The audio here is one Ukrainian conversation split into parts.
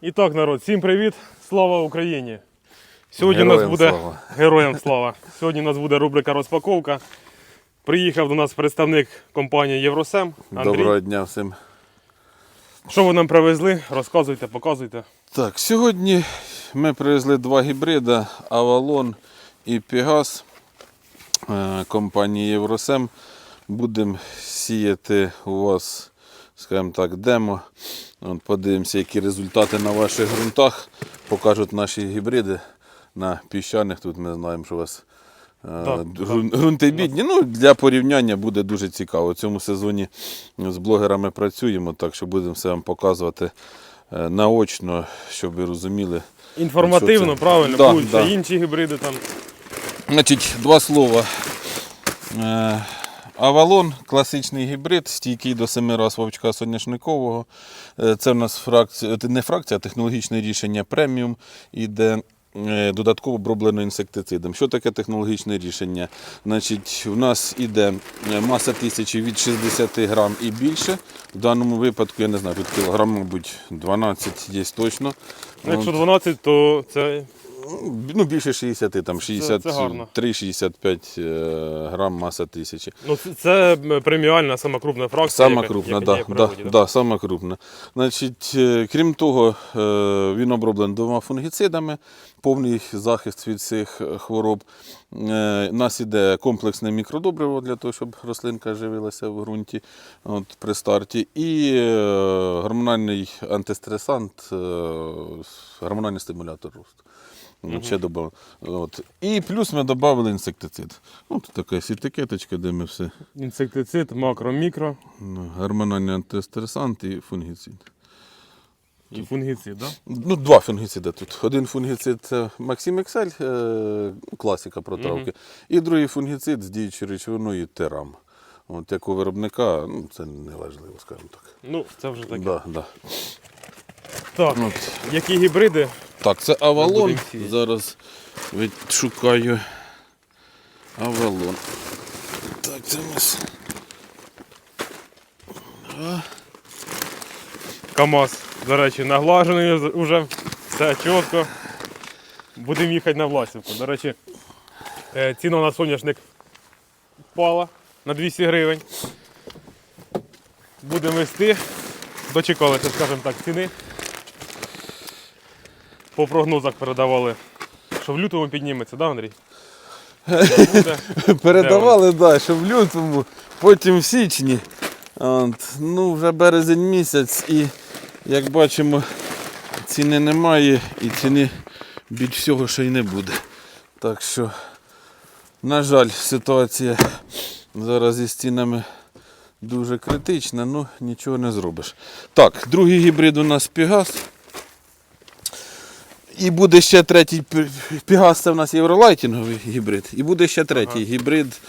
І так, народ, всім привіт! Слава Україні! Сьогодні у нас буде слава. героям слава. Сьогодні у нас буде рубрика розпаковка. Приїхав до нас представник компанії Євросем. Андрій. Доброго дня всім. Що ви нам привезли? Розказуйте, показуйте. Так, сьогодні ми привезли два гібрида Avalon і Pegas е, компанії Євросем. Будемо сіяти у вас, скажімо так, демо. От, подивимося, які результати на ваших ґрунтах покажуть наші гібриди на піщаних. Тут ми знаємо, що у вас е, Так, ґрун- ґрунти бідні. Ну, для порівняння буде дуже цікаво. У цьому сезоні з блогерами працюємо, так що будемо все вам показувати е, наочно, щоб ви розуміли. Інформативно, це? правильно, Да, будуть да. інші гібриди там. Значить, два слова. Авалон класичний гібрид, стійкий до семи раз вовчка соняшникового. Е, Це в нас фракція, е, не фракція, а технологічне рішення преміум іде. е, Додатково оброблено інсектицидом. Що таке технологічне рішення? Значить, у нас іде маса тисячі від 60 грам і більше. В даному випадку, я не знаю, тут кілограм, мабуть, 12 є точно. Ну, Якщо 12, то це Ну, більше 60, там це гарно. 63-65 е, грам маса тисячі. ну, це, це преміальна, сама крупна фракція. Сама яка- крупна, яка да, да, да, сама крупна. Значить, е, крім того, е, він оброблений двома фунгіцидами, повний захист від цих хвороб. У нас іде комплексне мікродобриво для того, щоб рослинка живилася в ґрунті от, при старті. І гормональний антистресант, гормональний стимулятор росту. От, Ще добав... От. І плюс ми додали інсектицид. Тут така ось етикеточка, де ми все. Інсектицид, макро, мікро Ну, Гормональний антистресант і фунгіцид. і фунгіцид, да? Ну, два фунгіциди тут. Один фунгіцид це Максим Ексель, класика протравки. І другий фунгіцид з діючою речовиною терам. От як у виробника, ну, це не важливо, скажімо так. Ну, це вже таке. Да, да. Так, От. які гібриди? Так, це Авалон. Зараз відшукаю Авалон. Так, це у нас. КАМАЗ, до речі, наглажений вже. Все чітко. Будемо їхати на Власівку. До речі, е, ціна на соняшник впала на 200 гривень. Будемо вести. Дочекалися, скажімо так, ціни. По прогнозах передавали, що в лютому підніметься, да, Андрій? Буде. Передавали, да, що в лютому, потім в січні. От, ну, вже березень місяць і як бачимо, ціни немає і ціни більш всього ще й не буде. Так що, на жаль, ситуація зараз із цінами дуже критична, ну нічого не зробиш. Так, другий гібрид у нас Пігас. І буде ще третій Пігас, це в нас євролайтінговий гібрид. І буде ще третій гібрид.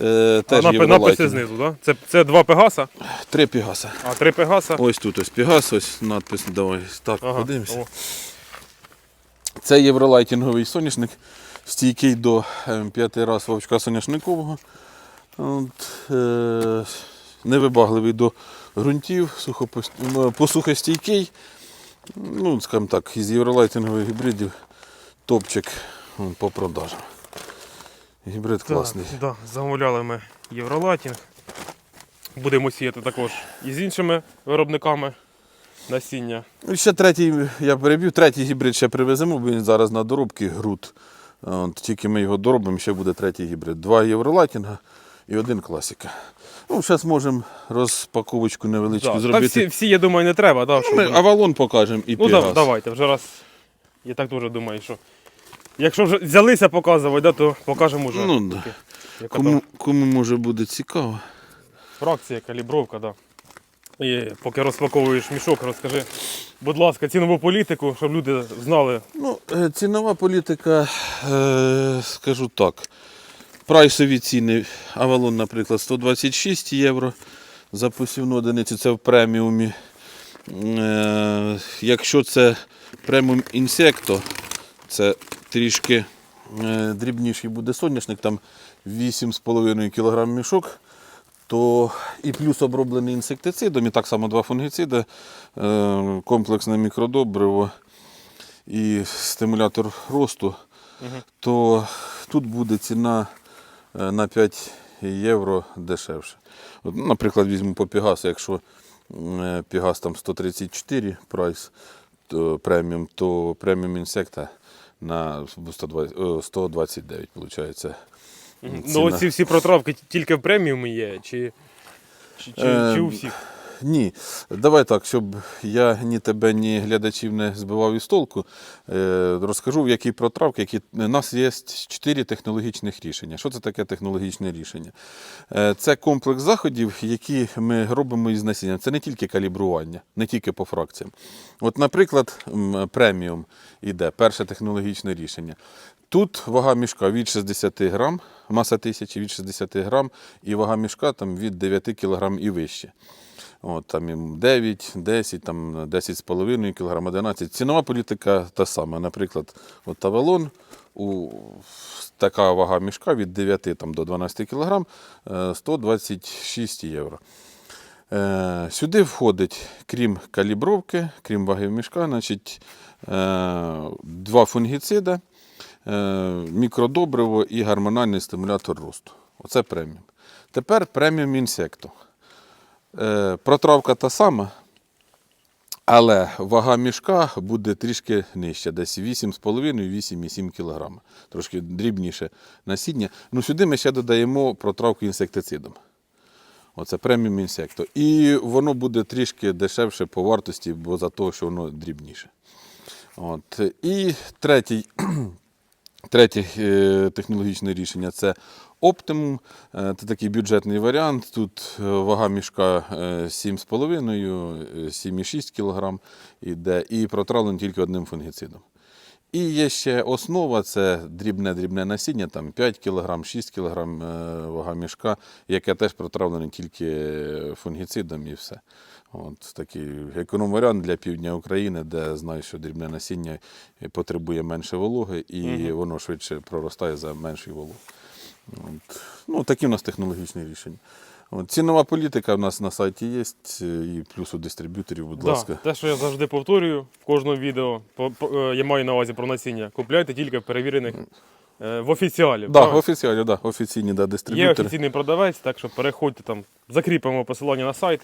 Е, А теж на, написи знизу, да? Це, це два Пегаса, Три Пігаса. а три Пегаса. Ось тут ось Пігас, ось надпис. Давай так, Ага. подивимося. О, Це євролайтінговий соняшник, стійкий до е, п'яти раз вовчка соняшникового. От, е, невибагливий до ґрунтів, посухостійкий. Ну, скажімо так, із євролайтінгових гібридів топчик по продажам. Гібрид класний. Так, да, замовляли ми Євролатінг. Будемо сіяти також і з іншими виробниками насіння. І ще третій, я переб'ю, третій гібрид ще привеземо, бо він зараз на доробки груд. От, тільки ми його доробимо, ще буде третій гібрид. Два євролайтінга і один класика. Ну, зараз можемо розпаковочку невеличку Да, та зробити. всі, всі, я думаю, не треба, да, щоб... Ми авалон покажемо і Ну да, давайте, вже раз. Я так дуже думаю, що. Якщо вже взялися показувати, да, то покажемо вже. Ну, да. яка Кому, кому може буде цікаво. фракція, калібровка, да. І поки розпаковуєш мішок, розкажи, будь ласка, цінову політику, щоб люди знали. Ну, е, цінова політика, е, скажу так. Прайсові ціни. Авалон, наприклад, 126 євро за посівну одиницю, це в преміумі. Е, якщо це преміум інсекто, це трішки е, дрібніший буде соняшник, там 8,5 кг мішок. то і плюс оброблений інсектицидом, і так само два фунгіциди, е, комплексне мікродобриво і стимулятор росту, то тут буде ціна на 5 євро дешевше. От, наприклад, візьму по Пігасу, якщо е, Пігас там 134 прайс, то преміум, то преміум інсекта на 129, виходить. Ну, оці всі протравки тільки в преміумі є, чи, чи, чи, Е, чи у всіх? Ні, давай так, щоб я ні тебе, ні глядачів не збивав із толку, е, розкажу, в які протравки, які у нас є чотири технологічних рішення. Що це таке технологічне рішення? Е, Це комплекс заходів, які ми робимо із насінням. Це не тільки калібрування, не тільки по фракціям. От, наприклад, преміум іде, перше технологічне рішення. Тут вага мішка від 60 грам, маса тисячі від 60 грам, і вага мішка там від 9 кг і вище. От, там їм 9, 10, там 10,5 кг, 11. Цінова політика та сама. Наприклад, от Авалон, у, така вага мішка від 9 там, до 12 кг, 126 євро. Е, сюди входить, крім калібровки, крім ваги мішка, значить, е, два фунгіцида, е, мікродобриво і гормональний стимулятор росту. Оце преміум. Тепер преміум інсекту. Е, протравка та сама, але вага мішка буде трішки нижча, десь 8,5-8,7 кг. Трошки дрібніше насіння. Ну, сюди ми ще додаємо протравку інсектицидом. Оце преміум інсекту. І воно буде трішки дешевше по вартості, бо за те, що воно дрібніше. От. І третій, третє е, технологічне рішення це Optimum. Е, Це такий бюджетний варіант. Тут е, вага мішка е, 7,5, е, 7,6 кг іде, і протравлено тільки одним фунгіцидом. І є ще основа це дрібне-дрібне насіння, там 5 кг, 6 кг вага мішка, яке теж протравлене тільки фунгіцидом і все. От такий економ-варіант для півдня України, де знаю, що дрібне насіння потребує менше вологи і воно швидше проростає за меншою вологою. От. Ну, такі у нас технологічні рішення. От. Цінова політика у нас на сайті є, і плюс у дистриб'юторів, будь Да, ласка. те, що я завжди повторюю в кожному відео, е, я маю на увазі про насіння. Купляйте тільки перевірених е, в офіціалів. Да, правильно? офіціально, да, офіційні да, Є офіційний продавець, так що переходьте там, закріпимо посилання на сайт.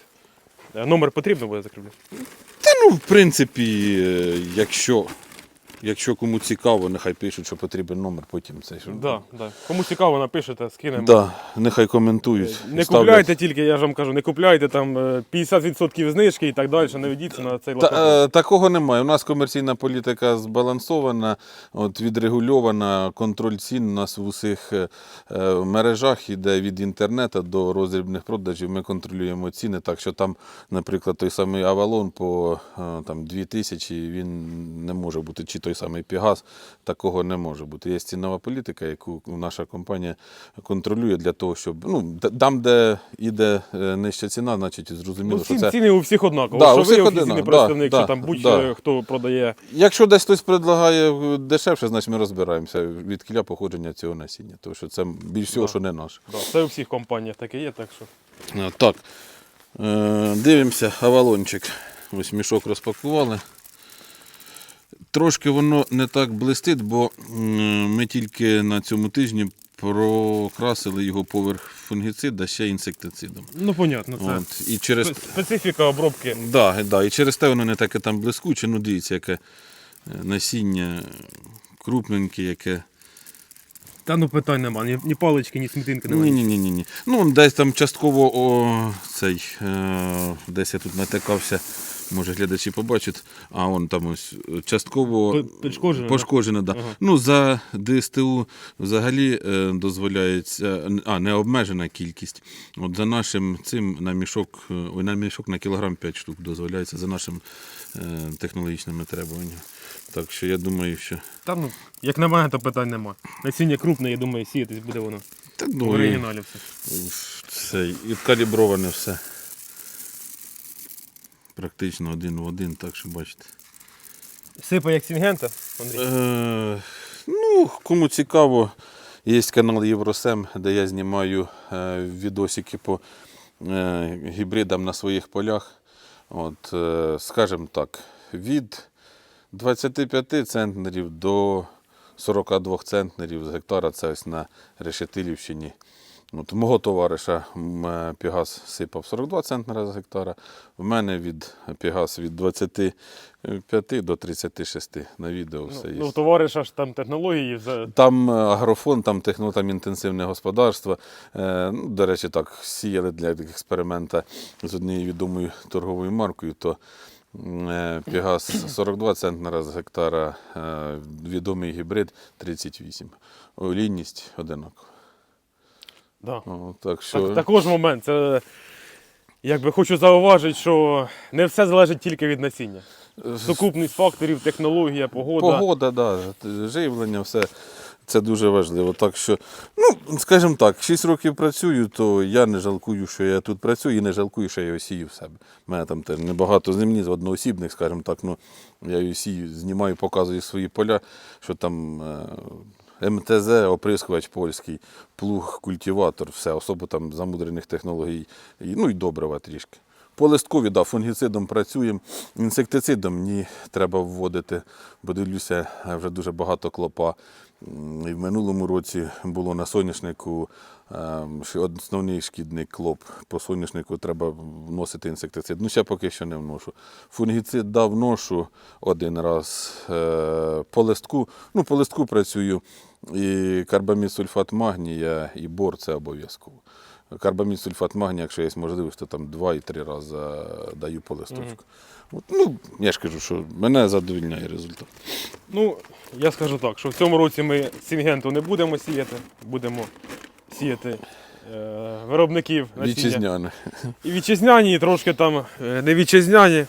Е, Номер потрібно буде закріпити. Та ну, в принципі, е, якщо, якщо кому цікаво, нехай пишуть, що потрібен номер, потім це. Що... Да, да. Кому цікаво, напишете, скинемо. Да, нехай коментують. Не ставлять. купляйте тільки, я ж вам кажу, не купляйте там е, 50% знижки і так далі, не ведіться на цей лоток. Та, е, такого немає. У нас комерційна політика збалансована, от, відрегульована, контроль цін у нас в усіх е, е, мережах іде від інтернету до роздрібних продажів. Ми контролюємо ціни, так що там, наприклад, той самий Авалон по е, там, 2000, він не може бути, чи той самий Пігас, такого не може бути. Є цінова політика, яку наша компанія контролює для того, щоб ну, там, де йде е, нижча ціна, значить зрозуміло, Ну, що це. ціни у всіх однаково. Да, що у всіх ви офіційний представник, да, що там да, будь-хто продає. Якщо десь хтось предлагає дешевше, значить ми розбираємося від кіля походження цього насіння. Тому що це більш всього, Да. що не наше. Да, це у всіх компаніях таке є, так що. Е, Так, е, дивимося, авалончик. Ось мішок розпакували. Трошки воно не так блистить, бо ми тільки на цьому тижні прокрасили його поверх фунгіцида ще інсектицидом. Ну, понятно, це От, і через специфіка обробки. Да, да, і через те воно не таке там блискуче. Ну, дивіться, яке е, насіння крупненьке, яке. Та ну питань нема, ні, ні палички, ні смітинки немає. Ні, ні, ні. Ну, десь там частково о, цей, е, десь я тут натикався, може глядачі побачать, а он там ось е, частково пошкоджено, да? пошкоджено да. Ага. Ну, за ДСТУ взагалі е, дозволяється, а, не обмежена кількість. От за нашим цим на мішок, е, ой, на мішок на кілограм 5 штук дозволяється за нашим е, технологічними требуваннями. Так що я думаю, що. Та ну, як на мене, то питань нема. Насіння крупне, я думаю, сіятись буде воно. Та, В ну, і- оригіналі все. Це і каліброване все. Практично один в один, так що бачите. Сипа як сінгента, Андрій. Е, ну, кому цікаво, є канал Євросем, де я знімаю е, відосики по е, гібридам на своїх полях. От, е, скажімо так, від 25 центнерів до 42 центнерів з гектара це ось на Решетилівщині. От, мого товариша е, Пігас сипав 42 центнера з гектара. В мене від Пігас від 25 до 36 на відео все є. Ну, товариша ж там технології за Там е, агрофон, там техно, там інтенсивне господарство. Е, ну, до речі, так, сіяли для експеримента з однією відомою торговою маркою, то Пігас 42 центнера з гектара, відомий гібрид 38. Олійність одинакова. Да. О, так що... Так, також момент. Це якби хочу зауважити, що не все залежить тільки від насіння. Сукупність факторів, технологія, погода. Погода, да, живлення, все це дуже важливо. Так що, ну, скажімо так, 6 років працюю, то я не жалкую, що я тут працюю, і не жалкую, що я його сію в себе. У мене там небагато землі з одноосібних, скажімо так, ну, я її сію, знімаю, показую свої поля, що там. МТЗ, оприскувач польський, плуг, культиватор, все, особо там замудрених технологій, ну і добрива трішки. По листкові, да, фунгіцидом працюємо. Інсектицидом ні, треба вводити, бо дивлюся, вже дуже багато клопа. І в минулому році було на соняшнику ем, основний шкідник клоп. По соняшнику треба вносити інсектицид. Ну, ще поки що не вношу. Фунгіцид дав вношу один раз. Е, По листку, ну, по листку працюю. І карбамід сульфат магнія, і бор це обов'язково. Карбамід сульфат магнія, якщо є можливість, то там два і три рази даю по листочку. От, ну, я ж кажу, що мене задовільняє результат. Ну, я скажу так, що в цьому році ми сінгенту не будемо сіяти, будемо сіяти е, виробників насіння. Вітчизняне. І вітчизняні, і трошки там е, не вітчизняні.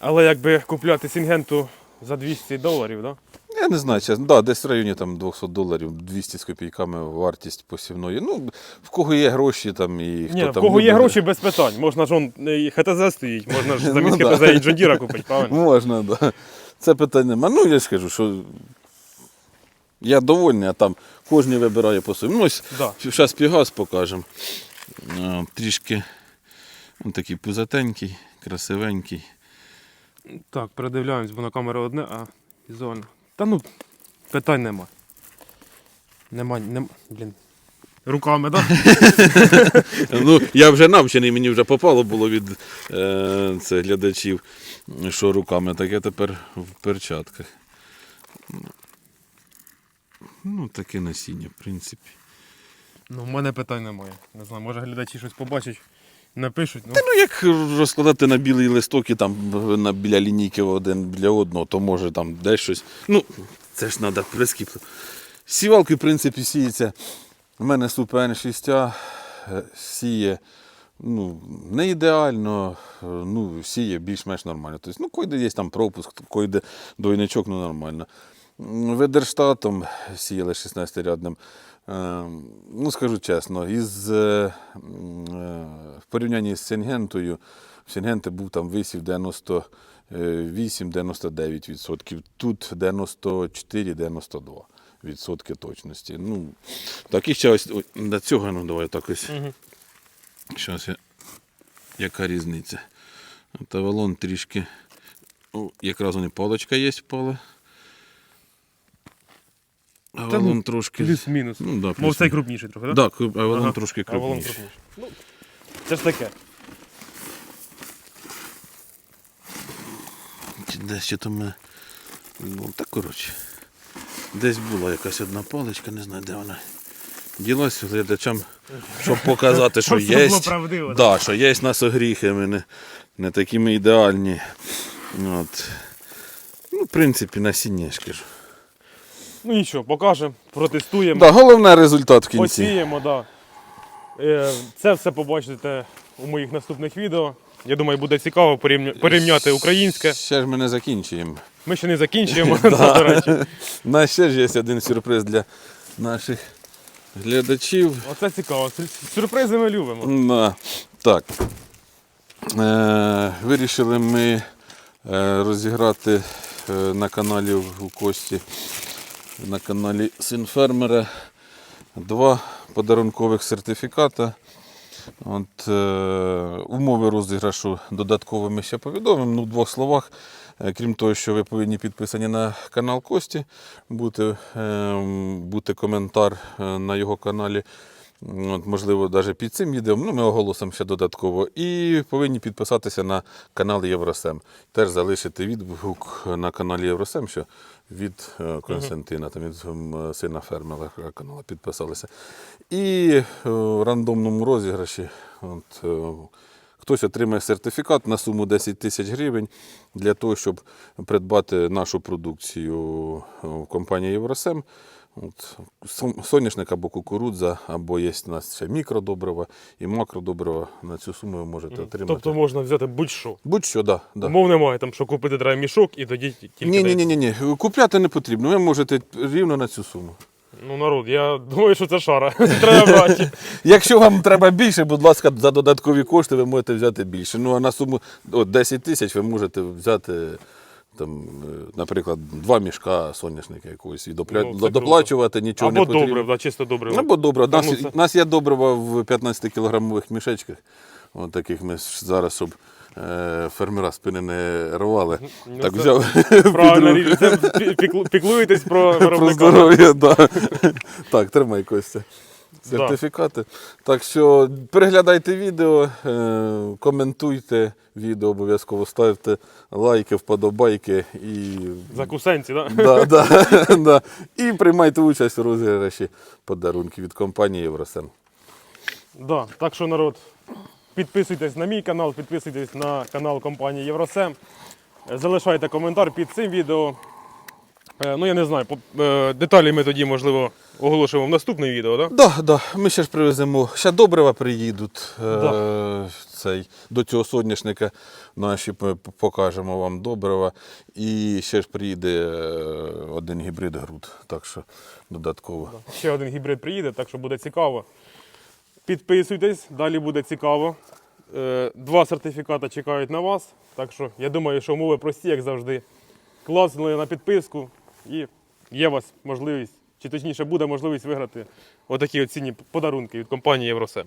Але якби купляти сінгенту за 200 доларів, да? Я не знаю, чесно. Да, десь в районі там 200 доларів, 200 з копійками вартість посівної. Ну, в кого є гроші там і хто Ні, в там кого є любить. гроші без питань. Можна ж он е, і ХТЗ стоїть, можна ж замість Ну, да. ХТЗ і Джондіра купити, правильно? Можна, так. Да. Це питання нема. Ну, я ж кажу, що я довольний, а там кожен вибирає по собі. Ну, ось Да. зараз пігас покажемо. А, Трішки он такий пузатенький, красивенький. Так, передивляємось, бо на камеру одне, а візуально. Та ну, питань нема. Нема, нема. Блін. Руками, так? Да? Ну, я вже навчений, мені вже попало було від е, це, глядачів, що руками, так я тепер в перчатках. Ну, таке насіння, в принципі. Ну, в мене питань немає. Не знаю, може глядачі щось побачать, напишуть. Ну, Та ну як розкладати на білий листок і там на, біля лінійки один біля одного, то може там десь щось. Ну, це ж треба прискіпно. Сівалки, в принципі, сіється. У мене супер 6 сіє. Ну, не ідеально, е, ну, сіє більш-менш нормально. Тобто, ну, койде є там пропуск, койде двойничок, ну нормально. Ведерштатом сіяли 16-рядним. Е, Ну, скажу чесно, із, е, е, в порівнянні з Сінгентою, в Сінгенти був там висів 98-99%. Тут 94-92% відсотки точності. Ну, так і ще ось до цього, ну давай так ось. Щас я. Яка різниця? От авалон трішки. О, якраз вони паличка є впала. Авалон трошки. плюс-мінус. Ну, да, Мов цей крупніший трохи, так? Так, авалон Ага, трошки А волон крупніший. крупніший. Ну, це ж таке. Десь то ми. Ну, так коротше. Десь була якась одна паличка, не знаю, де вона. Ділась глядачам, щоб показати, що є. Да, що є нас огріхи, ми не, не такі ми ідеальні. От. Ну, в принципі, насіння, ж кажу. Ну нічого, покажемо, протестуємо, Да, головне результат в кінці. посіємо, да. Е, Це все побачите у моїх наступних відео. Я думаю, буде цікаво порівня- порівняти українське. Ще ж ми не закінчуємо. Ми ще не закінчуємо, до речі. У нас ще ж є один сюрприз для наших глядачів. Оце цікаво. Сюр- Сюрпризи ми любимо. Да. Так. Е, вирішили ми е, розіграти е, на каналі у Кості, на каналі Син Фермера два подарункових сертифіката От, е, умови розіграшу додатково ми ще повідомимо. Ну, в двох словах. Е, Крім того, що ви повинні підписані на канал Кості, бути, е, бути коментар е, на його каналі. От, можливо, навіть під цим відео, ну, ми оголосимо ще додатково. І повинні підписатися на канал Євросем. Теж залишити відгук на каналі Євросем, що від е, Константина, там від сина фермера каналу підписалися. І е, в рандомному розіграші от, е, хтось отримає сертифікат на суму 10 тисяч гривень для того, щоб придбати нашу продукцію в компанії Євросем. От, соняшник або кукурудза, або є у нас ще мікродобрива і макродобрива. На цю суму ви можете отримати. Тобто можна взяти будь-що. Будь-що, да, да. Умов немає, там, що купити треба мішок і тоді тільки. Ні, ні, ні, ні, ні. Купляти не потрібно. Ви можете рівно на цю суму. Ну, народ, я думаю, що це шара. Треба брати. Якщо вам треба більше, будь ласка, за додаткові кошти ви можете взяти більше. Ну а на суму от, 10 тисяч ви можете взяти. Там, е, наприклад, два мішка соняшника якогось і допля... Ну, доплачувати нічого Або не потрібно. добре, да, чисто добре. Або добре. Нас, Ну, це- нас є добрива в 15-кілограмових мішечках. От таких ми зараз, щоб е, фермера спини не рвали. Ну, так це взяв Правильно, це піклуєтесь про про здоров'я. Да. так, тримай Костя. Да. Сертифікати. Так що переглядайте відео, е, коментуйте відео, обов'язково ставте лайки, вподобайки і, Закусенці, так? да, да, да. і приймайте участь у розіграші подарунків від компанії Євросем. Да. Так що, народ, підписуйтесь на мій канал, підписуйтесь на канал компанії Євросем. Залишайте коментар під цим відео. Е, Ну, я не знаю, е, деталі ми тоді, можливо, оголошуємо в наступне відео, так? Да, да. Ми ще ж привеземо, ще добрива приїдуть. Е, цей, до цього соняшника наші п- покажемо вам добрива. І ще ж приїде е, один гібрид груд. Так що додатково. Ще один гібрид приїде, так що буде цікаво. Підписуйтесь, далі буде цікаво. Е, Два сертифікати чекають на вас. Так що я думаю, що умови прості, як завжди. Класнули на підписку і є у вас можливість, чи точніше буде можливість виграти отакі оцінні подарунки від компанії Євросем.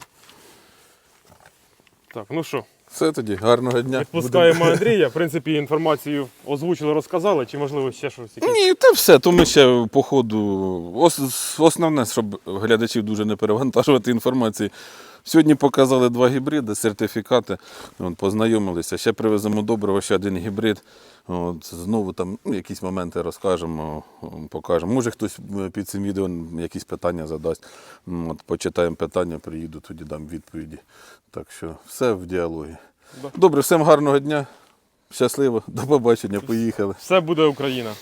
Так, ну що, Все тоді, гарного дня. відпускаємо Андрія. В принципі, інформацію озвучили, розказали, чи можливо ще щось якесь. Ні, та все, то ми ще по ходу. Ос- Основне, щоб глядачів дуже не перевантажувати інформації. Сьогодні показали два гібриди, сертифікати. От, познайомилися. Ще привеземо доброго, ще один гібрид. От, знову там ну, якісь моменти розкажемо, покажемо. Може хтось е, під цим відео якісь питання задасть. От, почитаємо питання, приїду, тоді дам відповіді. Так що все в діалогі. Добре, всім гарного дня. Щасливо, до побачення, поїхали. Все буде Україна.